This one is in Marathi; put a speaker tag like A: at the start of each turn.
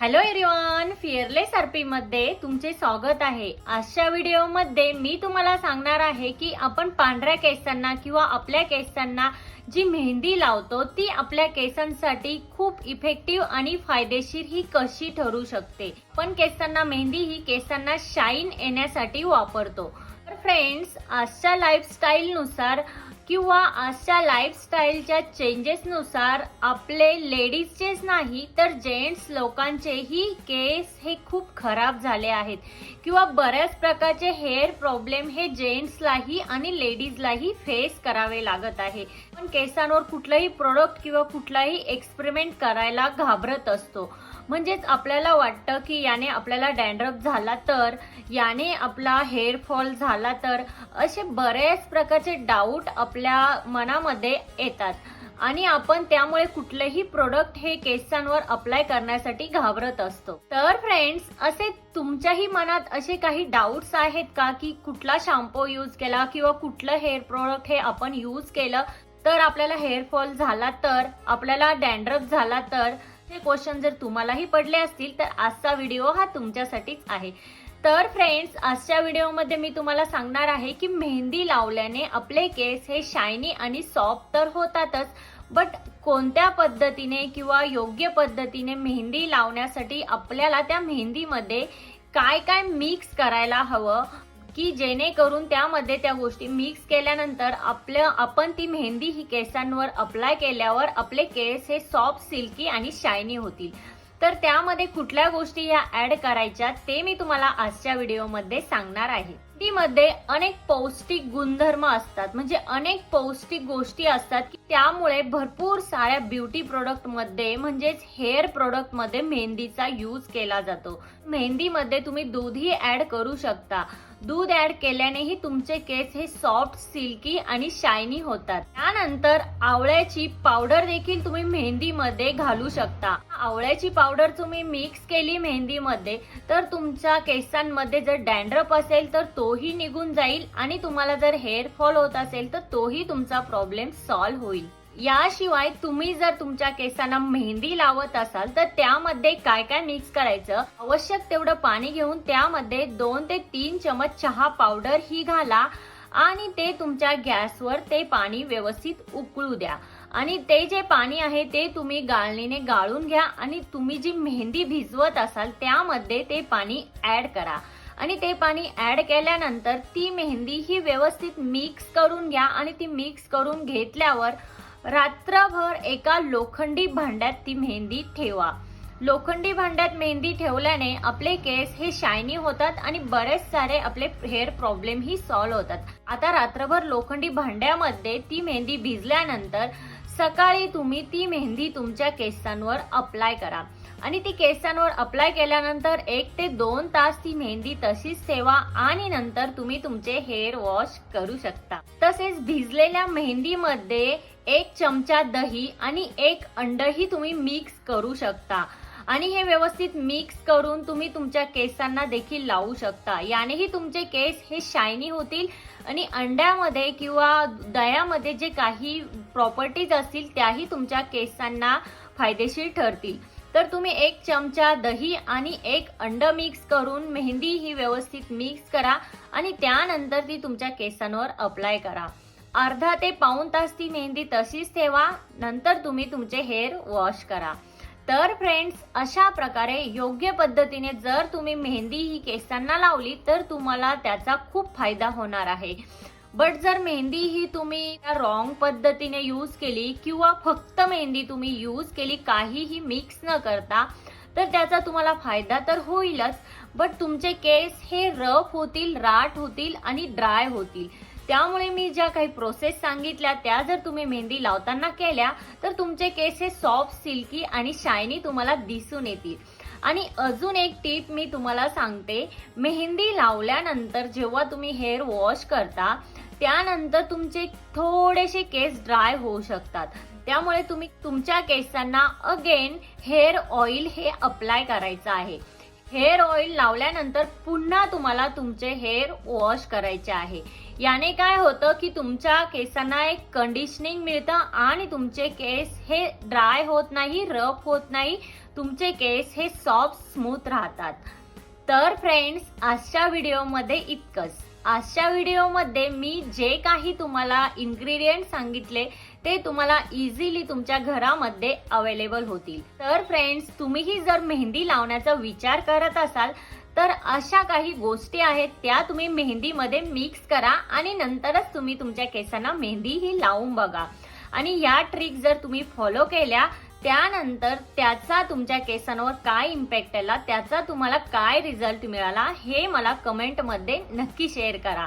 A: हॅलो एरिवन फिअरलेस मध्ये तुमचे स्वागत आहे. आजच्या व्हिडिओमध्ये मी तुम्हाला सांगणार आहे की आपण पांढऱ्या केसांना किंवा आपल्या केसांना जी मेहंदी लावतो ती आपल्या केसांसाठी खूप इफेक्टिव्ह आणि फायदेशीर ही कशी ठरू शकते. पण केसांना मेहंदी ही केसांना शाईन येण्यासाठी वापरतो. फ्रेंड्स आजच्या लाईफस्टाईलनुसार किंवा आजच्या लाईफस्टाईलच्या चेंजेसनुसार आपले लेडीजचेच नाही तर जेंट्स लोकांचेही केस हे खूप खराब झाले आहेत. किंवा बऱ्याच प्रकारचे हेअर प्रॉब्लेम हे जेंट्सलाही आणि लेडीजलाही फेस करावे लागत आहे. पण केसांवर कुठलंही प्रोडक्ट किंवा कुठलाही एक्सपेरिमेंट करायला घाबरत असतो. म्हणजेच आपल्याला वाटतं की याने आपल्याला डॅन्ड्रफ झाला तर याने आपला हेअर फॉल झाला तर असे बरेच प्रकारचे डाऊट आपल्या मनामध्ये येतात. आणि आपण त्यामुळे कुठलेही प्रोडक्ट हे केसांवर अप्लाय करण्यासाठी घाबरत असतो. तर फ्रेंड्स असे तुमच्याही मनात असे काही डाऊट्स आहेत का की कुठला शॅम्पू यूज केला किंवा कुठलं हेअर प्रोडक्ट हे आपण यूज केलं तर आपल्याला हेअर फॉल झाला तर आपल्याला डॅन्ड्रफ झाला तर हे क्वेश्चन जर तुम्हालाही पडले असतील तर आजचा व्हिडिओ हा तुमच्यासाठीच आहे. तर फ्रेंड्स आजच्या व्हिडिओमध्ये मी तुम्हाला सांगणार आहे की मेहंदी लावल्याने आपले केस हे शायनी आणि सॉफ्ट तर होतातच बट कोणत्या पद्धतीने किंवा योग्य पद्धतीने मेहंदी लावण्यासाठी आपल्याला त्या मेहंदीमध्ये काय काय मिक्स करायला हवं की जेणेकरून त्यामध्ये त्या गोष्टी मिक्स केल्यानंतर आपलं आपण ती मेहंदी ही केसांवर अप्लाय केल्यावर आपले केस हे सॉफ्ट सिल्की आणि शायनी होतील. तर त्यामध्ये कुठल्या गोष्टी ह्या ऍड करायच्या ते मी तुम्हाला आजच्या व्हिडिओमध्ये सांगणार आहे. मध्ये अनेक पौष्टिक गुणधर्म असतात. म्हणजे अनेक पौष्टिक गोष्टी असतात की त्यामुळे भरपूर साऱ्या ब्युटी प्रोडक्टमध्ये म्हणजेच हेअर प्रोडक्टमध्ये मेहंदीचा यूज केला जातो. मेहंदीमध्ये तुम्ही दूधही ऍड करू शकता. दूध ऍड केल्यानेही तुमचे केस हे सॉफ्ट सिल्की आणि शायनी होतात. त्यानंतर आवळ्याची पावडर देखील तुम्ही मेहंदीमध्ये घालू शकता. आवळ्याची पावडर तुम्ही मिक्स केली मेहंदीमध्ये तर तुमच्या केसांमध्ये जर डॅन्ड्रफ असेल तर तो तोही निघून जाईल आणि तुम्हाला जर हेअर फॉल होत असेल तर तोही तुमचा प्रॉब्लेम सॉल्व्ह होईल. याशिवाय तुम्ही जर तुमच्या केसांना मेहंदी लावत असाल तर त्यामध्ये काय काय मिक्स करायचं? आवश्यक तेवढं पाणी घेऊन त्यामध्ये दोन ते तीन चमच चहा पावडर ही घाला आणि ते तुमच्या गॅसवर ते पाणी व्यवस्थित उकळू द्या. आणि ते जे पाणी आहे ते तुम्ही गाळणीने गाळून घ्या आणि तुम्ही जी मेहंदी भिजवत असाल त्यामध्ये ते पाणी ऍड करा. आणि ते पाणी ऍड केल्यानंतर ती मेहंदी ही व्यवस्थित मिक्स करून घ्या आणि ती मिक्स करून घेतल्यावर रात्रभर एका लोखंडी भांड्यात ती मेहंदी ठेवा. लोखंडी भांड्यात मेहंदी ठेवल्याने आपले केस हे शायनी होतात आणि बरेच सारे आपले हेअर प्रॉब्लेम ही सॉल्व्ह होतात. आता रात्रभर लोखंडी भांड्यामध्ये ती मेहंदी भिजल्यानंतर सकाळी तुम्ही ती मेहंदी तुमच्या केसांवर अप्लाय करा. आणि ती केसांवर अप्लाय केल्यानंतर एक ते दोन तास ती मेहंदी तशीच ठेवा आणि नंतर तुम्ही तुमचे हेअर वॉश करू शकता. तसेच भिजलेल्या मेहंदीमध्ये एक चमचा दही आणि एक अंडही तुम्ही मिक्स करू शकता. आणि हे व्यवस्थित मिक्स करून तुम्ही तुमच्या केसांना देखील लावू शकता. यानेही तुमचे केस हे शायनी होतील आणि अंड्यामध्ये किंवा दह्यामध्ये जे काही प्रॉपर्टीज असतील त्याही तुमच्या केसांना फायदेशीर ठरतील. तर तुम्ही एक चमचा दही आणि एक अंड मिक्स करून मेहंदी ही व्यवस्थित मिक्स करा आणि त्यानंतर ती तुमच्या केसांवर अप्लाय करा. अर्धा ते पाऊन तास ती मेहंदी तशीच ठेवा नंतर तुम्ही तुमचे हेअर वॉश करा. तर फ्रेंड्स अशा प्रकारे योग्य पद्धतीने जर तुम्ही मेहंदी ही केसांना लावली तर तुम्हाला त्याचा खूप फायदा होणार आहे. बट जर मेहंदी ही तुम्ही रॉंग पद्धतीने यूज केली किंवा फक्त मेहंदी तुम्ही यूज केली काहीही मिक्स न करता तर त्याचा तुम्हाला फायदा तर होईलच. बट तुमचे केस हे रफ होतील राट होतील आणि ड्राय होतील. त्यामुळे मी ज्या काही प्रोसेस सांगितल्या त्या जर तुम्ही मेहंदी लावताना केल्या तर तुमचे केस हे सॉफ्ट सिल्की आणि शायनी तुम्हाला दिसून येतील. आणि अजून एक टीप मी तुम्हाला सांगते. मेहंदी लावल्यानंतर जेव्हा तुम्ही हेअर वॉश करता त्यानंतर तुमचे थोडेसे केस ड्राय होऊ शकतात. त्यामुळे तुम्ही तुमच्या केसांना अगेन हेअर ऑइल हे अप्लाय करायचं आहे. हेअर ऑइल लावल्यानंतर पुन्हा तुम्हाला तुमचे हेअर वॉश करायचे आहे. याने काय होतं की तुमच्या केसांना एक कंडिशनिंग मिळतं आणि तुमचे केस हे ड्राय होत नाही रफ होत नाही. तुमचे केस हे सॉफ्ट स्मूथ राहतात. तर फ्रेंड्स आजच्या व्हिडिओमध्ये इतकंच. आजच्या व्हिडिओमध्ये मी जे काही तुम्हाला इन्ग्रेडियंट सांगितले ते तुम्हाला इझिली तुमच्या घरामध्ये अवेलेबल होतील. तर फ्रेंड्स तुम्हीही जर मेहंदी लावण्याचा विचार करत असाल तर अशा काही गोष्टी आहेत त्या तुम्ही मेहंदीमध्ये मिक्स करा आणि नंतरच तुम्ही तुमच्या केसांना मेहंदी ही लावून बघा. आणि या ट्रिक जर तुम्ही फॉलो केल्या त्यानंतर त्याचा तुमच्या केसांवर काय इम्पॅक्ट आला त्याचा तुम्हाला काय रिझल्ट मिळाला हे मला कमेंटमध्ये नक्की शेअर करा.